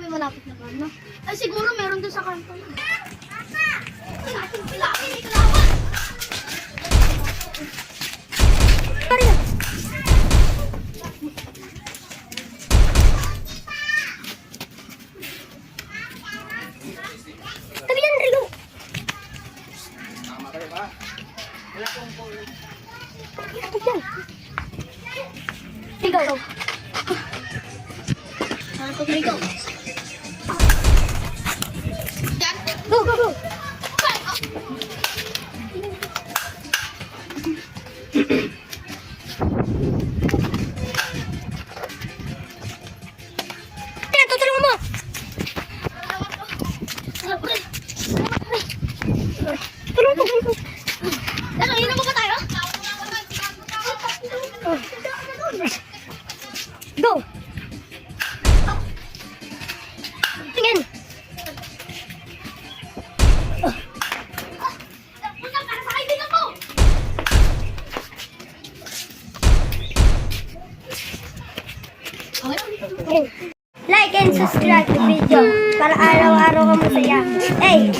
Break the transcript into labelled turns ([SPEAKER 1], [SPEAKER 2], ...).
[SPEAKER 1] may malapit na plano. Ay, siguro meron doon sa kanto. Natin sila. Ay,
[SPEAKER 2] Rio. Tabi yan. Ikaw,
[SPEAKER 1] pag ikaw. Yan.
[SPEAKER 2] Go, go, go. Ayan, Like and subscribe to video para araw-araw ka masaya. Hey!